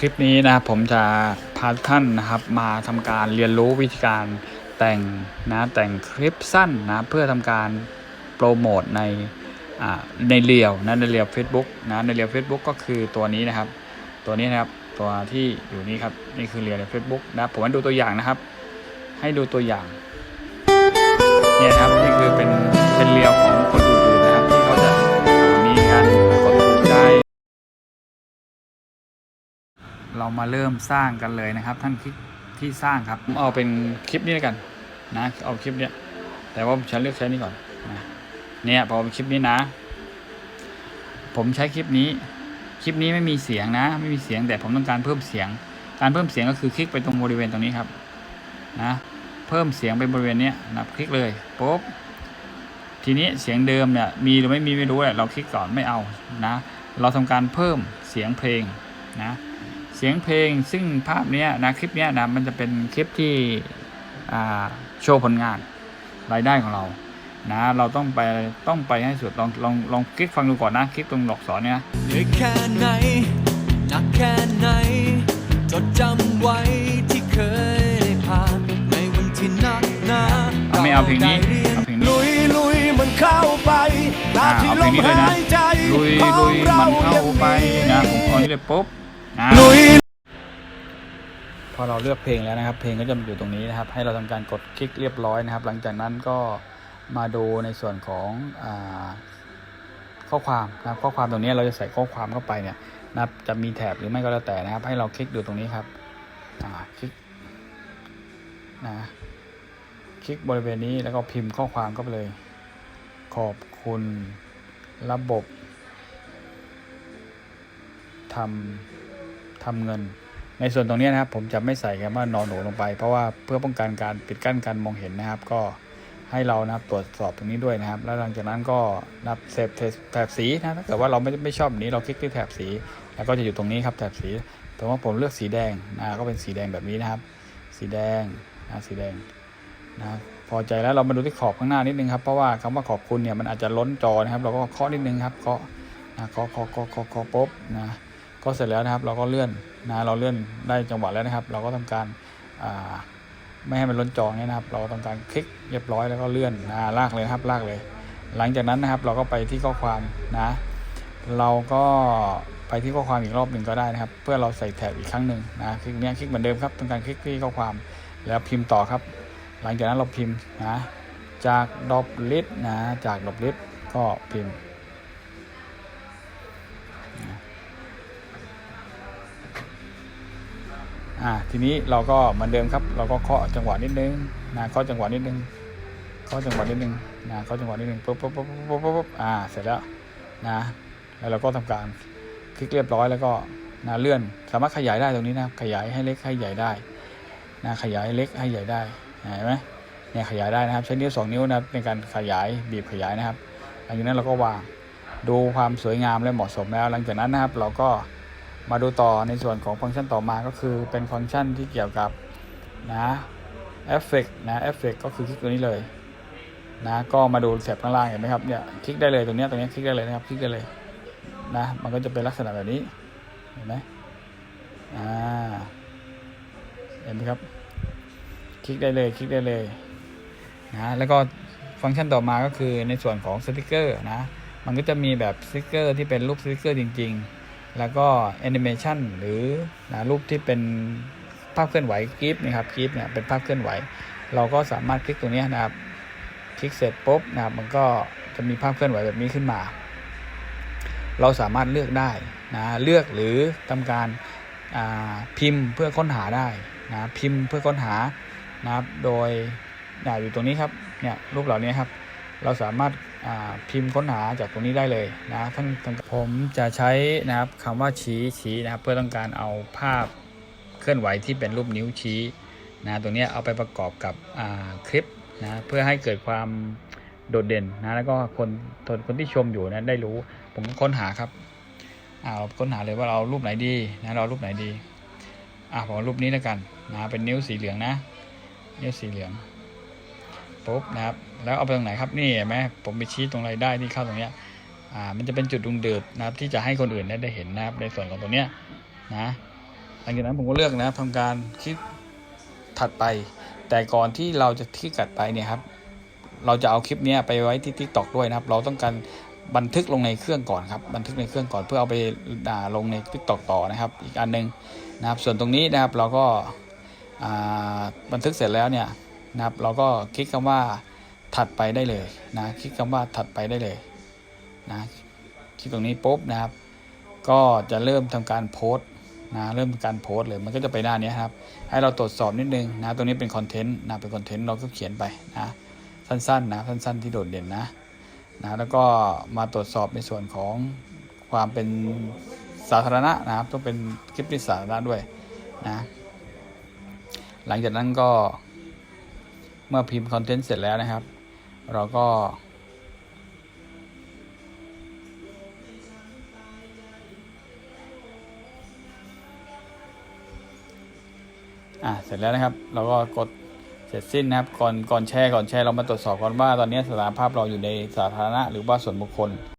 คลิปนี้นะครับผมจะพาท่านนะครับมาทำการเรียนรู้วิธีการแต่งนะแต่งคลิปสั้นนะเพื่อทำการโปรโมทในอ่าในเรียวนะในเรียว Facebook นะในเรียว Facebook ก็คือตัวนี้นะครับ ตัวนี้นะครับตัวที่อยู่นี่ครับนี่คือเรียวใน Facebook นะผมให้ดูตัวอย่างนะครับ ให้ดูตัวอย่างเนี่ยครับนี่คือเป็น เรามาเริ่มสร้างกันเลยนะครับท่านคลิกที่สร้างครับเอาเป็นคลิปนี้แล้วกันนะเอาคลิปเนี้ยแต่ว่าฉันเลือกใช้นี้ก่อนนะเนี่ยพอเป็นคลิปนี้นะ ผมใช้คลิปนี้ คลิปนี้ไม่มีเสียงนะ ไม่มีเสียงแต่ผมต้องการเพิ่มเสียง การเพิ่มเสียงก็คือคลิกไปตรงบริเวณตรงนี้ครับนะเพิ่มเสียงไปบริเวณเนี้ยนะคลิกเลยปุ๊บทีนี้เสียงเดิมเนี่ยมีหรือไม่มีไม่รู้แหละเราคลิกก่อนไม่เอานะ เราทำการเพิ่มเสียงเพลงนะ เสียงเพลงซึ่งภาพเนี้ยนะคลิปเนี้ยนะมันจะเป็นคลิปที่อ่าโชว์ผลงานรายได้ของเรานะเราต้องไปต้องไปให้สุดลองลองลองคลิกฟังดูก่อนนะคลิกตรงหลอกสอนเนี่ยนะเหนื่อยแค่ไหนหนักแค่ไหนจดจำไว้ที่เคยผ่านในวันที่หนักหนาเอาไม่เอาเพลงนี้ได้รียเอาเพลงนี้ลุยลุยมันเข้าไปตามที่อ่าลเอาเพลงมนี้เลยนะหายใจลุยของลุยเรามันเข้ายังไปมีนะผมเอานี้เลยปุ๊บนะ ลุยพอเราเลือกเพลงแล้วนะครับ เพลงก็จะอยู่ตรงนี้นะครับ ให้เราทำการกดคลิกเรียบร้อยนะครับ หลังจากนั้นก็มาดูในส่วนของอข้อความนะครับข้อความตรงนี้เราจะใส่ข้อความเข้าไปเนี่ยนะครับจะมีแถบหรือไม่ก็แล้วแต่นะครับ ให้เราคลิกดูตรงนี้ครับคลิกนะคลิกบริเวณนี้แล้วก็พิมพ์ข้อความเข้าไปเลย ขอบคุณระบบทำ ทำเงิน ในส่วนตรงนี้นะครับ ผมจะไม่ใส่คำว่านอนหนูลงไป เพราะว่าเพื่อป้องกันการปิดกั้นการมองเห็นนะครับ ก็ให้เรานะครับตรวจสอบตรงนี้ด้วยนะครับ แล้วหลังจากนั้นก็นับเซฟแถบสีนะถ้าเกิดว่าเราไม่ไม่ชอบแบบนี้เราคลิกที่แถบสี แล้วก็จะอยู่ตรงนี้ครับแถบสีแต่ว่าผมเลือกสีแดงนะก็เป็นสีแดงแบบนี้นะครับ สีแดงนะสีแดงนะพอใจแล้วเรามาดูที่ขอบข้างหน้านิดนึงครับเพราะว่าคำว่าขอบคุณเนี่ยมันอาจจะล้นจอนะครับ เราก็เคาะนิดนึงครับเคาะนะเคาะเคาะเคาะเคาะเคาะปุ๊บนะ ก็เสร็จแล้วนะครับ เราก็เลื่อนนะเราเลื่อนได้จังหวะแล้วนะครับ เราก็ทำการาไม่ให้มันล้นจอเนี่ยนะครับ เราก็ทำการคลิกเรียบร้อยแล้วก็เลื่อนนะลากเลยครับลากเลย หลังจากนั้นนะครับ เราก็ไปที่ข้อความนะ เราก็ไปที่ข้อความอีกรอบหนึ่งก็ได้นะครับ เพื่อเราใส่แท็บอีกครั้งหนึ่งนะคลิกเนี้ยคลิกเหมือนเดิมครับทำการคลิกที่ข้อความแล้วพิมพ์ต่อครับ หลังจากนั้นเราพิมพ์นะจากดอบลิสนะจากดอบลิสก็พิมพ์ อ่าทีนี้เราก็เหมือนเดิมครับ เราก็เคาะจังหวะนิดนึงนะเคาะจังหวะนิดนึงเคาะจังหวะนิดนึงนะเคาะจังหวะนิดนึงปุ๊บปุ๊บปุ๊บปุ๊บปุ๊บปุ๊บอ่าเสร็จแล้วนะแล้วเราก็ทำการคลิกเรียบร้อยแล้วก็นะเลื่อนสามารถขยายได้ตรงนี้นะขยายให้เล็กให้ใหญ่ได้นะขยายเล็กให้ใหญ่ได้เห็นไหมเนี่ยขยายได้นะครับ ใช้นิ้วสองนิ้วนะในการขยายบีบขยายนะครับหลังจากนั้นเราก็วางดูความสวยงามและเหมาะสมแล้ว หลังจากนั้นนะครับเราก็ มาดูต่อในส่วนของฟังก์ชันต่อมาก็คือเป็นฟังก์ชันที่เกี่ยวกับนะเอฟเฟกนะเอฟเฟกก็คือคลิกตัวนี้เลยนะก็มาดูแถบข้างล่างเห็นไหมครับเนี่ยคลิกได้เลยตรงเนี้ยตรงเนี้ยคลิกได้เลยนะครับคลิกได้เลยนะมันก็จะเป็นลักษณะแบบนี้เห็นไหมอ่าเห็นไหมครับ คลิกได้เลยคลิกได้เลยนะแล้วก็ฟังก์ชันต่อมาก็คือในส่วนของสติกเกอร์นะมันก็จะมีแบบสติกเกอร์ที่เป็นรูปสติกเกอร์จริง ๆ แล้วก็แอนิเมชันหรือนะรูปที่เป็นภาพเคลื่อนไหวกิฟนะครับกิฟเนี่ยเป็นภาพเคลื่อนไหว เราก็สามารถคลิกตรงนี้นะครับ คลิกเสร็จปุ๊บนะครับ มันก็จะมีภาพเคลื่อนไหวแบบนี้ขึ้นมา เราสามารถเลือกได้นะเลือกหรือทำการาพิมพ์เพื่อค้นหาได้นะพิมพ์เพื่อค้นหานะครับโดยอยู่ตรงนี้ครับเนี่ยรูปเหล่านี้ครับ เราสามารถ พิมพ์ค้นหาจากตรงนี้ได้เลยนะท่านผมจะใช้นะครับคำว่าชี้ชี้นะครับ เพื่อต้องการเอาภาพเคลื่อนไหวที่เป็นรูปนิ้วชี้นะตรงนี้เอาไปประกอบกับคลิปนะเพื่อให้เกิดความโดดเด่นนะแล้วก็คนคนคนที่ชมอยู่นะได้รู้ ผมก็ค้นหาครับเราค้นหาเลยว่าเรารูปไหนดีนะเรารูปไหนดีอ่าผมรูปนี้แล้วกันนะเป็นนิ้วสีเหลืองนะ นิ้วสีเหลือง ปุ๊บนะครับ แล้วเอาไปตรงไหนครับนี่เห็นไหมผมไปชี้ตรงไรได้ที่เข้าตรงเนี้ยอ่ามันจะเป็นจุดดุงเดือดนะครับ ที่จะให้คนอื่นได้เห็นนะครับ ในส่วนของตรงเนี้ยนะหลังจากนั้นผมก็เลือกนะครับทำการคลิกถัดไป แต่ก่อนที่เราจะคลิกถัดไปเนี่ยครับ เราจะเอาคลิปเนี้ยไปไว้ที่ TikTok ด้วยนะครับ เราต้องการบันทึกลงในเครื่องก่อนครับ บันทึกในเครื่องก่อนเพื่อเอาไปด่าลงใน TikTok ต่อนะครับ อีกอันหนึงนะครับ ส่วนตรงนี้นะครับเราก็อ่าบันทึกเสร็จแล้วเนี่ย นะครับ เราก็คลิกคำว่าถัดไปได้เลยนะคลิกคำว่าถัดไปได้เลยนะคลิกตรงนี้ปุ๊บนะครับ ก็จะเริ่มทำการโพสต์นะเริ่มการโพสต์เลยมันก็จะไปหน้านี้ครับ ให้เราตรวจสอบนิดนึงนะตรงนี้เป็นคอนเทนต์นะเป็นคอนเทนต์เราก็เขียนไปนะสั้นๆนะสั้น ๆ ที่โดดเด่นนะนะแล้วก็มาตรวจสอบในส่วนของความเป็นสาธารณะนะครับต้องเป็นคลิปที่สาธารณะด้วยนะหลังจากนั้นก็ เมื่อพิมพ์คอนเทนต์เสร็จแล้วนะครับ เราก็อะเสร็จแล้วนะครับเราก็กดเสร็จสิ้นนะครับก่อนก่อนแชร์ก่อนแชร์เรามาตรวจสอบก่อนว่าตอนนี้สถานภาพเราอยู่ในสาธารณะหรือว่าส่วนบุคคล